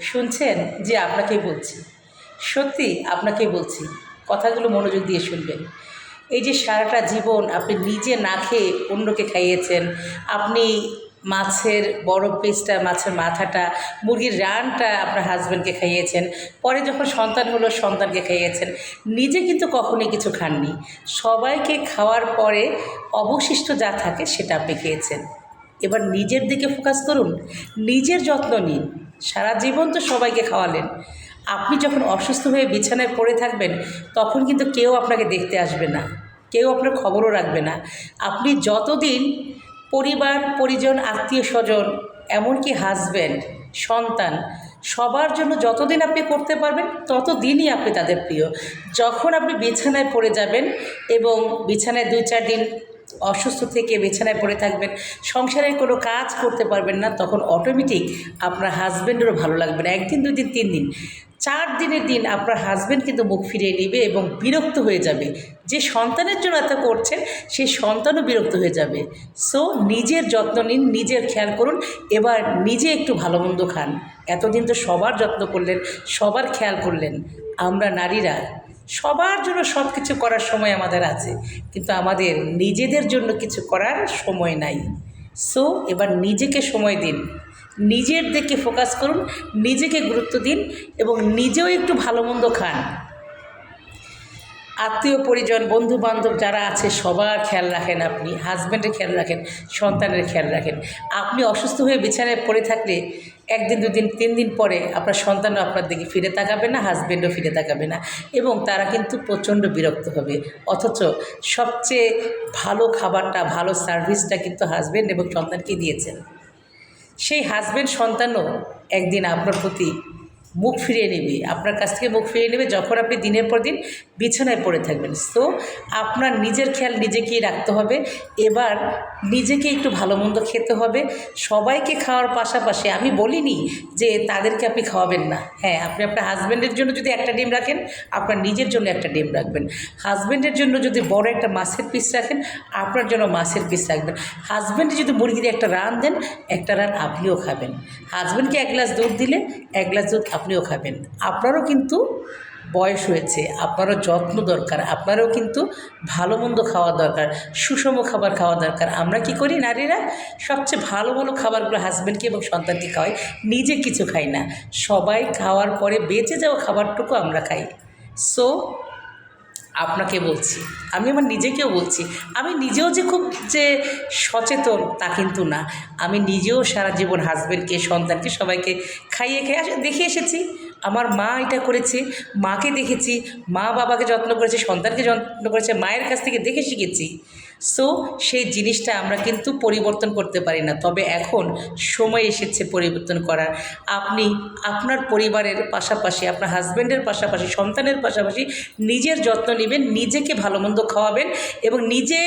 শুনছেন যে আপনাকেই বলছি। সত্যি আপনাকেই বলছি। কথাগুলো মনোযোগ দিয়ে শুনবেন। এই যে সারাটা জীবন আপনি নিজে না খেয়ে অন্যকে খাইয়েছেন, আপনি মাছের বড় পিসটা মাছের মাথাটা, মুরগির রানটা আপনার হাজব্যান্ডকে খাইয়েছেন, পরে যখন সন্তান হলো সন্তানকে খাইয়েছেন, নিজে কিন্তু কখনোই কিছু খাননি। সবাইকে খাওয়ার পরে অবশিষ্ট যা থাকে সেটা আপনি খেয়েছেন। এবার নিজের দিকে ফোকাস করুন, নিজের যত্ন নিন। সারা জীবন তো সবাইকে খাওয়ালেন। আপনি যখন অসুস্থ হয়ে বিছানায় পড়ে থাকবেন, তখন কিন্তু কেউ আপনাকে দেখতে আসবে না। কেউ আপনার খবরও রাখবে না। আপনি যতদিন পরিবার, পরিজন, আত্মীয় স্বজন, এমনকি হাজব্যান্ড সন্তান, সবার জন্য যতদিন আপনি করতে পারবেন, ততদিনই আপনি তাদের প্রিয়। যখন আপনি বিছানায় পড়ে যাবেন এবং বিছানায় দুই, চার দিন অসুস্থ থেকে বিছানায় পড়ে থাকবেন, সংসারের কোনো কাজ করতে পারবেন না, তখন অটোমেটিক আপনার হাজব্যান্ডেরও ভালো লাগবে না। একদিন দুই দিন তিন দিন। চার দিনের দিন আপনার হাজব্যান্ড কিন্তু মুখ ফিরিয়ে নেবে এবং বিরক্ত হয়ে যাবে। যে সন্তানের জন্য এত করছেন সেই সন্তানও বিরক্ত হয়ে যাবে। সো নিজের যত্ন নিন, নিজের খেয়াল করুন, এবার নিজে একটু ভালো মন্দ খান। এতদিন তো সবার যত্ন করলেন, সবার খেয়াল করলেন। আমরা নারীরা সবার জন্য সব কিছু করার সময় আমাদের আছে, কিন্তু আমাদের নিজেদের জন্য কিছু করার সময় নাই। সো এবার নিজেকে সময় দিন। নিজের দিকে ফোকাস করুন, নিজেকে গুরুত্ব দিন এবং নিজেও একটু ভালো মন্দ খান। আত্মীয় পরিজন বন্ধু বান্ধব যারা আছে, সবার খেয়াল রাখেন আপনি হাজব্যান্ডের খেয়াল রাখেন, সন্তানের খেয়াল রাখেন। আপনি অসুস্থ হয়ে বিছানায় পড়ে থাকলে একদিন, দুদিন, তিন দিন পরে আপনার সন্তানও আপনার দিকে ফিরে তাকাবে না হাজব্যান্ডও ফিরে তাকাবে না এবং তারা কিন্তু প্রচণ্ড বিরক্ত হবে। অথচ সবচেয়ে ভালো খাবারটা, ভালো সার্ভিসটা কিন্তু হাজব্যান্ড এবং সন্তানকে দিয়েছেন। সেই হাজব্যান্ড সন্তানও একদিন আপনার প্রতি মুখ ফিরিয়ে নেবে, আপনার কাছ থেকে মুখ ফিরিয়ে নেবে, যখন আপনি দিনের পর দিন বিছানায় পড়ে থাকবেন। সো আপনার নিজের খেয়াল নিজেকেই রাখতে হবে। এবার নিজেকে একটু ভালো মন্দ খেতে হবে। সবাইকে খাওয়ার পাশাপাশি আমি বলিনি যে তাদেরকে আপনি খাওয়াবেন না। হ্যাঁ আপনি আপনার হাজব্যান্ডের জন্য যদি একটা ডিম রাখেন, আপনার নিজের জন্য একটা ডিম রাখবেন। হাজব্যান্ডের জন্য যদি বড় একটা মাছের পিস রাখেন, আপনার জন্য মাছের পিস রাখবেন। হাজব্যান্ডে যদি মুরগির একটা রান দেন, একটা রান আপনিও খাবেন। হাজব্যান্ডকে এক গ্লাস দুধ দিলে, এক গ্লাস দুধ আপনিও খাবেন। আপনারও কিন্তু বয়স হয়েছে, আপনারও যত্ন দরকার, আপনারও কিন্তু ভালো মন্দ খাওয়া দরকার, সুষম খাবার খাওয়া দরকার। আমরা কি করি নারীরা? সবচেয়ে ভালো ভালো খাবারগুলো হাজব্যান্ডকে এবং সন্তানকে খাওয়াই, নিজে কিছু খাই না। সবাই খাওয়ার পরে বেঁচে যাওয়া খাবারটুকু আমরা খাই। সো আপনাকে বলছি, আমি আমার নিজেকেও বলছি, আমি নিজেও যে খুব যে সচেতন তা কিন্তু না। আমি নিজেও সারা জীবন হাজব্যান্ডকে সন্তানকে, সবাইকে খাইয়ে খেয়ে আসে, দেখে এসেছি। আমার মা এটা করেছে, মাকে দেখেছি, মা বাবাকে যত্ন করেছে, সন্তানকে যত্ন করেছে, মায়ের কাছ থেকে দেখে শিখেছি। সো সেই জিনিসটা আমরা কিন্তু পরিবর্তন করতে পারি না। তবে এখন সময় এসেছে পরিবর্তন করার। আপনি আপনার পরিবারের পাশাপাশি, আপনার হাজব্যান্ডের পাশাপাশি, সন্তানের পাশাপাশি নিজের যত্ন নেবেন, নিজেকে ভালো মন্দ খাওয়াবেন এবং নিজে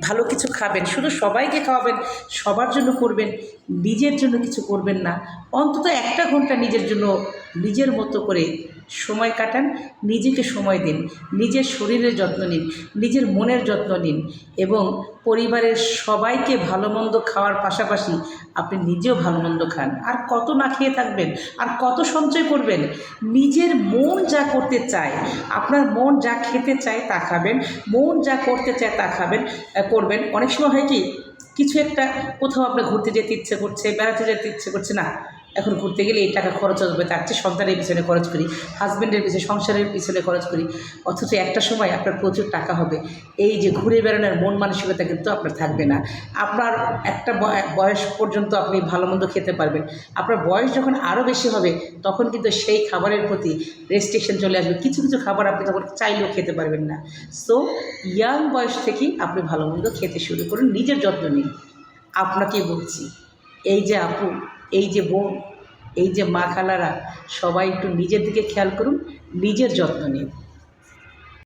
ভালো কিছু খাবেন। শুধু সবাইকে খাওয়াবেন, সবার জন্য করবেন, নিজের জন্য কিছু করবেন না। অন্তত একটা ঘণ্টা নিজের জন্য, নিজের মতো করে সময় কাটান, নিজেকে সময় দিন, নিজের শরীরের যত্ন নিন, নিজের মনের যত্ন নিন এবং পরিবারের সবাইকে ভালো মন্দ খাওয়ার পাশাপাশি আপনি নিজেও ভালো মন্দ খান। আর কত না খেয়ে থাকবেন, আর কত সঞ্চয় করবেন, নিজের মন যা করতে চায়, আপনার মন যা খেতে চায় তা খাবেন, মন যা করতে চায় তা খাবেন করবেন। অনেক সময় হয় কি, কিছু একটা কোথাও আপনার ঘুরতে যেতে ইচ্ছে করছে, বেড়াতে যেতে ইচ্ছে করছে, না। এখন ঘুরতে গেলে এই টাকা খরচ হবে, তার চেয়ে সন্তানের পিছনে খরচ করি হাজব্যান্ডের পিছনে, সংসারের পিছনে খরচ করি। অথচ একটা সময় আপনার প্রচুর টাকা হবে। এই যে ঘুরে বেড়ানোর মন মানসিকতা কিন্তু আপনার থাকবে না। আপনার একটা বয়স পর্যন্ত আপনি ভালো মন্দ খেতে পারবেন। আপনার বয়স যখন আরও বেশি হবে, তখন কিন্তু সেই খাবারের প্রতি রেস্ট্রিকশন চলে আসবে। কিছু কিছু খাবার আপনি তখন চাইলেও খেতে পারবেন না। সো ইয়াং বয়স থেকেই আপনি ভালো মন্দ খেতে শুরু করুন, নিজের যত্ন নিন। আপনাকেই বলছি, এই যে আপু এই যে বোন, এই যে মা খালারা সবাই একটু নিজের দিকে খেয়াল করুন, নিজের যত্ন নিন।